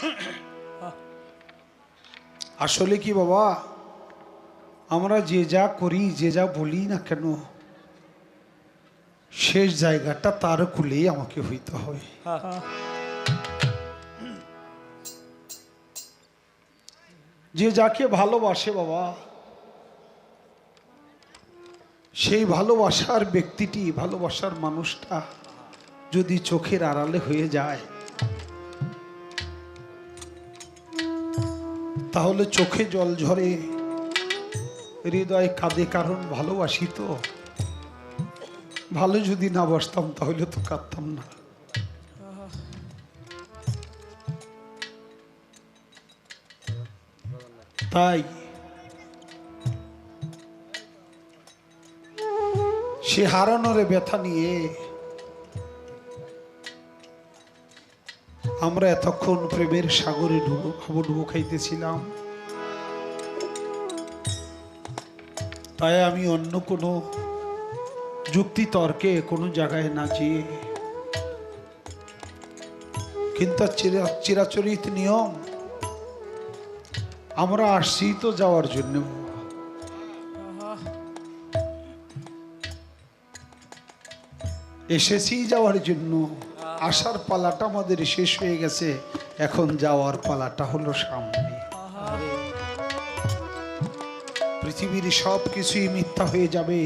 আসলে কি বাবা? আমরা যে যা করি, যে যা বলি না কেন, শেষ জায়গাটা তার কুলেই আমাকে হইতে হবে যে যাকে ভালোবাসে বাবা, সেই ভালোবাসার ব্যক্তিটি, ভালোবাসার মানুষটা যদি চোখের আড়ালে হয়ে যায় তাহলে চোখে জল ঝরে, হৃদয় কাঁদে কারণ ভালোবাসি তো। ভালো যদি না বসতাম তাহলে তো কাঁদতাম না। তাই সে হারানোরে ব্যথা নিয়ে আমরা এতক্ষণ প্রেমের সাগরে ডুবো হাবুডুবো খাইতেছিলাম। তাই আমি অন্য কোনো যুক্তি, তর্কে কোনো জায়গায় না যেয়ে কিন্তু চিরা- চিরাচরিত নিয়ম, আমরা আসছি তো যাওয়ার জন্য। এসেছি যাওয়ার জন্য। আসার পালাটা আমাদের শেষ হয়ে গেছে। এখন যাওয়ার পালাটা হলো সামনে। পৃথিবীর সব কিছুই মিথ্যা হয়ে যাবে।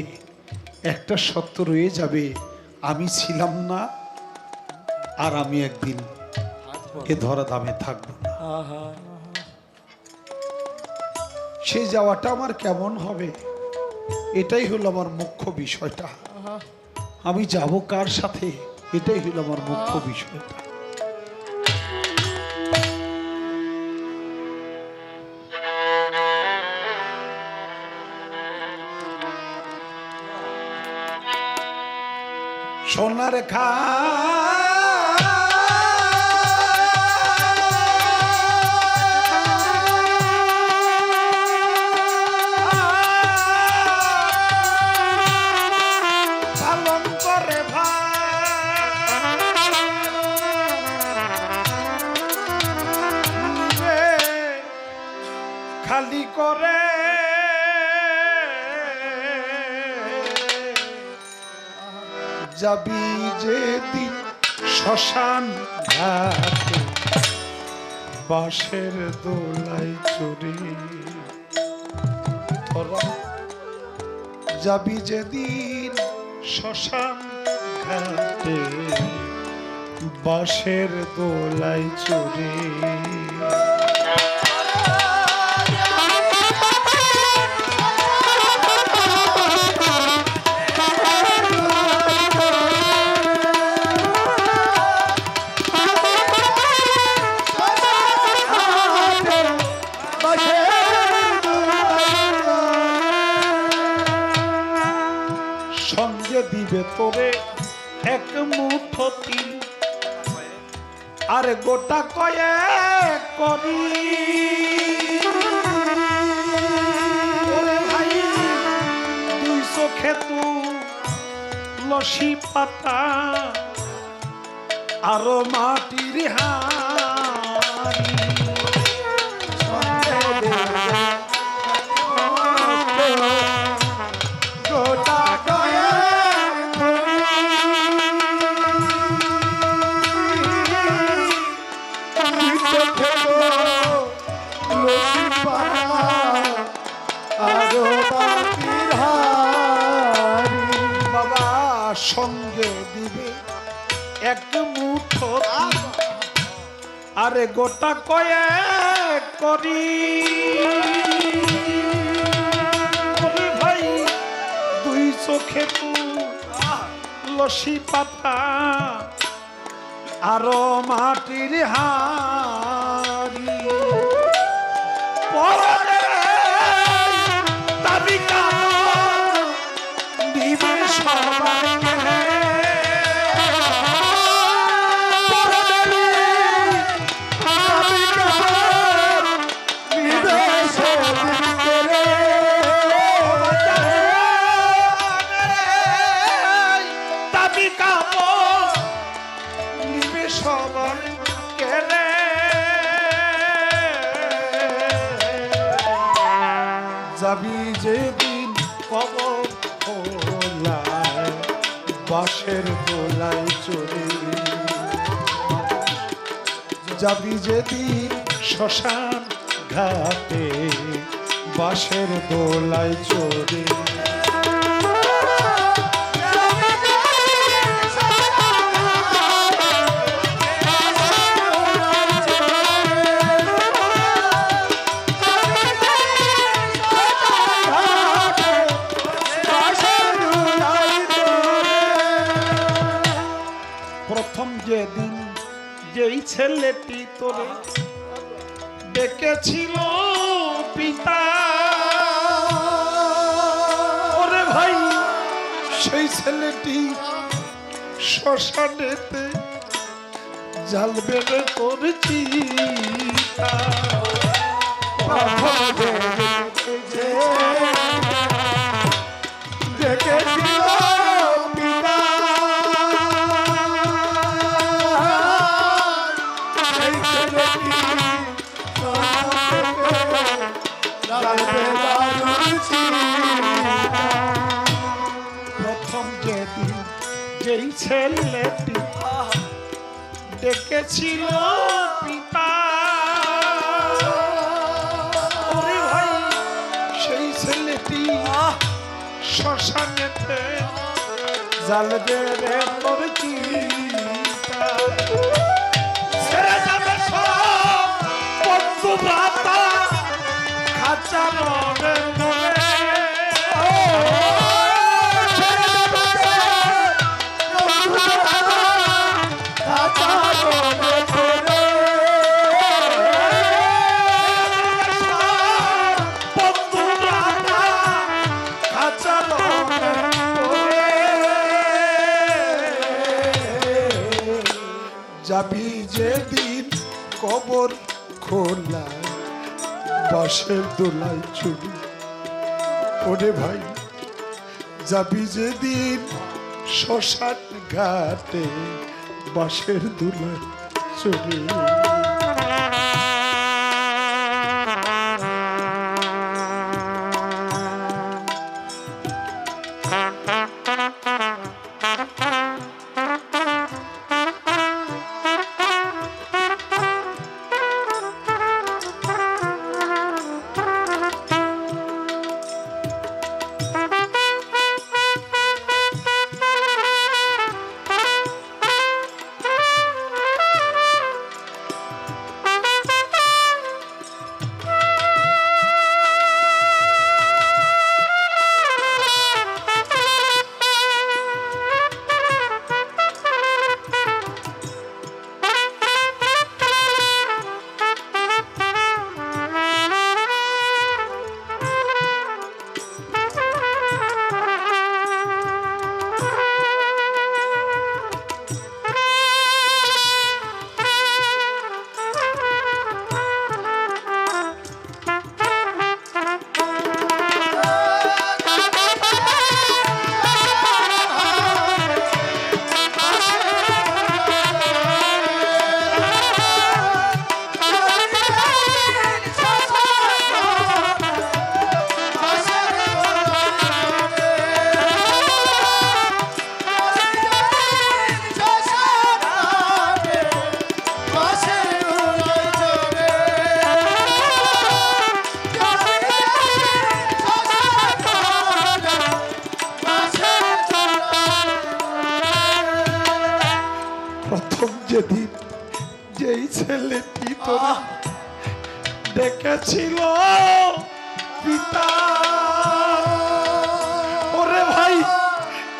একটা সত্য রয়ে যাবে। আমি ছিলাম না, আর আমি একদিন এ ধরা দামে থাকব সে যাওয়াটা আমার কেমন হবে? এটাই হলো আমার মুখ্য বিষয়টা। আমি যাব কার সাথে? এটাই হলো আমার মুখ্য বিষয়টা সোনার খা খালি করে। যাবি যে দিন শ্মশান ঘাটে, বাঁশের দোলাই চড়ে। তোরা যাবি যেদিন শ্মশান ঘাটে, বাঁশের দোলাই চড়ে। তিল আর গোটা কয়ে করি। ভাই লসি পাতা আরও মাটির হাড়ি। বাবা সঙ্গে দিবে এক মুঠো আরে গোটা কয়ে করি ভাই দুই চোখে তু লসি পাতা আরও মাটির হাড়ি যাবি যেদিন কবর খোলায় বাসের গোলায় চড়ে। যাবি যেদিন শ্মশান ঘাটে বাসের দোলায় চড়ে। ছেলেটি তোরে ডেকেছিল পিতা। ওরে ভাই সেই ছেলেটি শ্মশানেতে জাল বেড়ে তোর জ্বালবে রে তোর চিতা ছেড়ে যাবে সব বন্ধু ভ্রাতা খাঁচা বাসের দোলাই ছবি ওরে ভাই যাবি যেদিন শ্মশান ঘাটে বাসের দোলাই চুরি ডেকেছিল পিতা। ওরে ভাই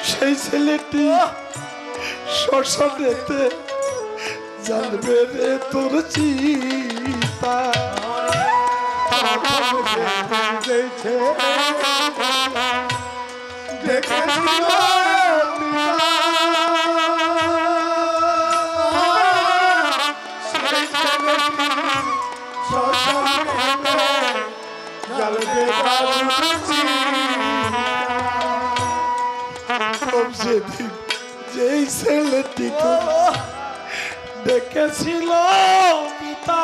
সেই ছেলেটি শ্মশানেতে জানবে রে তোর চিতা প্রথম ছেলেটি দেখেছিল পিতা।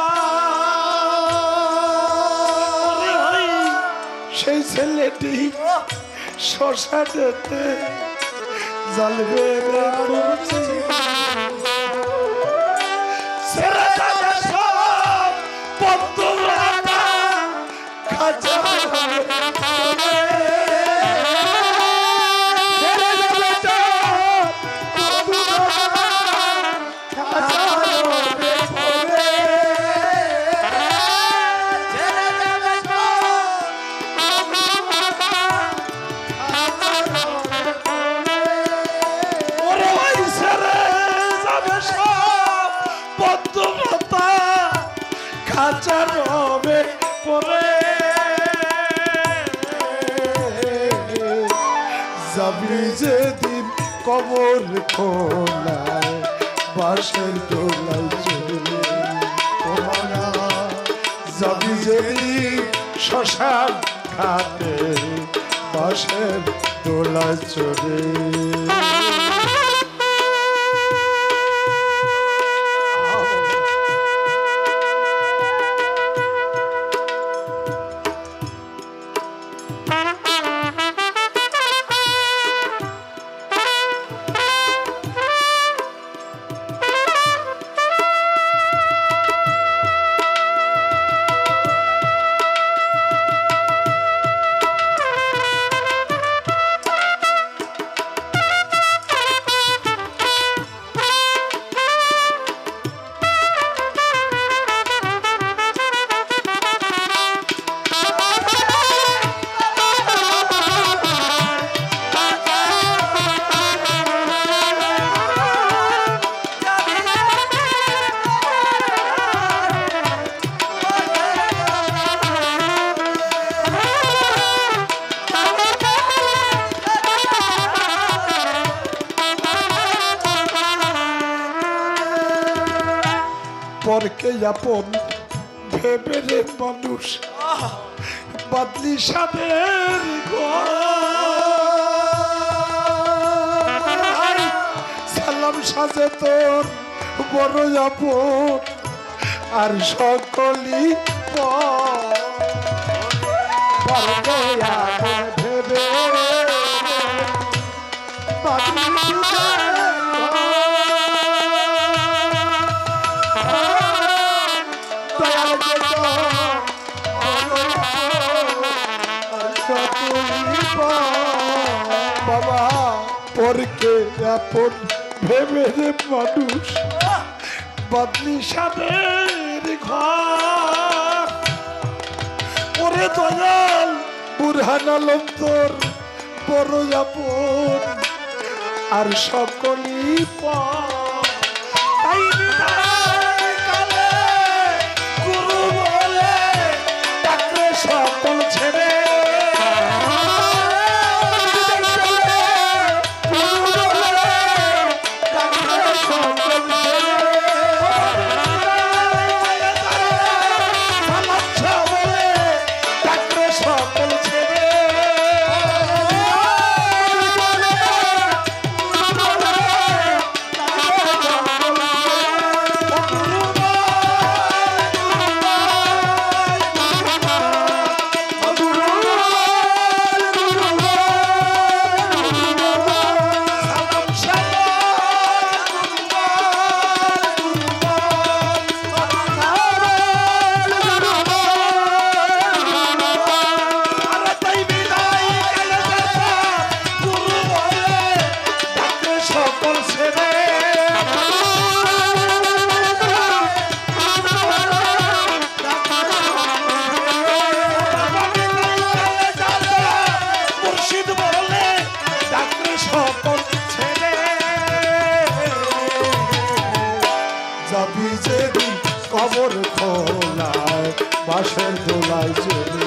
সেই ছেলেটি শ্মশানেতে জ্বলবে শ্মশান ঘাটে পাশের দোলা চলে আপন ভেবে রে মানুষ, বাদলি সাদের সালাম সাজে তোর বড় আপন, আর সকলি ভেবে বাদলি পরকে আপন ভেবে রে মানুষ, বদলি সাদের ঘর। ওরে দয়াল, বুরহান আলম তোর বড় আপন। আর সকলই পর যেদিন কবর খোলায় বাসের দোলায় চলে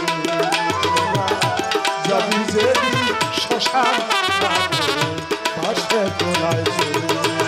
যাবি যেদিন শ্মশান বাসের দোলায় চলে